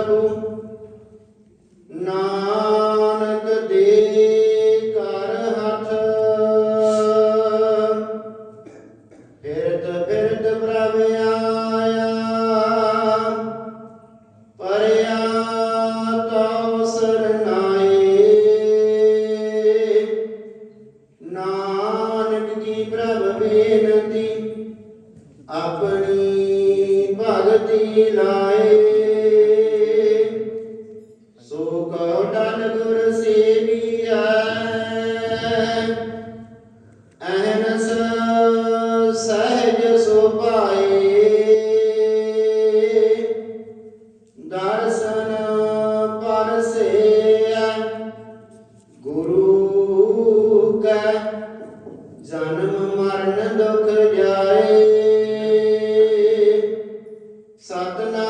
ਪ੍ਰਭੂ ਨਾਨਕ ਦੇ ਕਰ ਹੱਥ। ਫਿਰਤ ਫਿਰਤ ਪ੍ਰਭ ਆਇਆ। ਪਰਿਆ ਤਉ ਸਰਨਾਏ ਨਾਨਕ ਜੀ ਪ੍ਰਭ ਬੇਨਤੀ, ਆਪਣੀ ਭਗਤੀ ਲਾਏ। सतना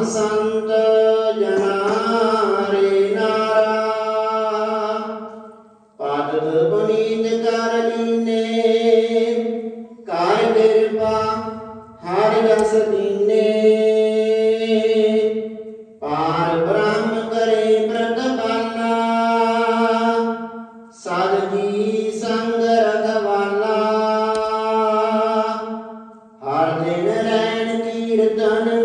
ਹਮ ਸੰਤ ਜਨਾਰੇ ਨਾਰਾ। ਪਾਦਤ ਬਨੀਤ ਕਰ ਲੀਨੇ, ਕਰ ਕਿਰਪਾ ਹਰਿ ਰਸ ਦੀਨੇ। ਪਾਰ ਬ੍ਰਹਮ ਕਰੇ ਪ੍ਰਤਪਾਲਾ ਸਾਧ ਜੀ ਸੰਗ ਰਖਵਾਲਾ। ਹਰ ਦਿਨ ਰੈਣ ਕੀਰਤਨ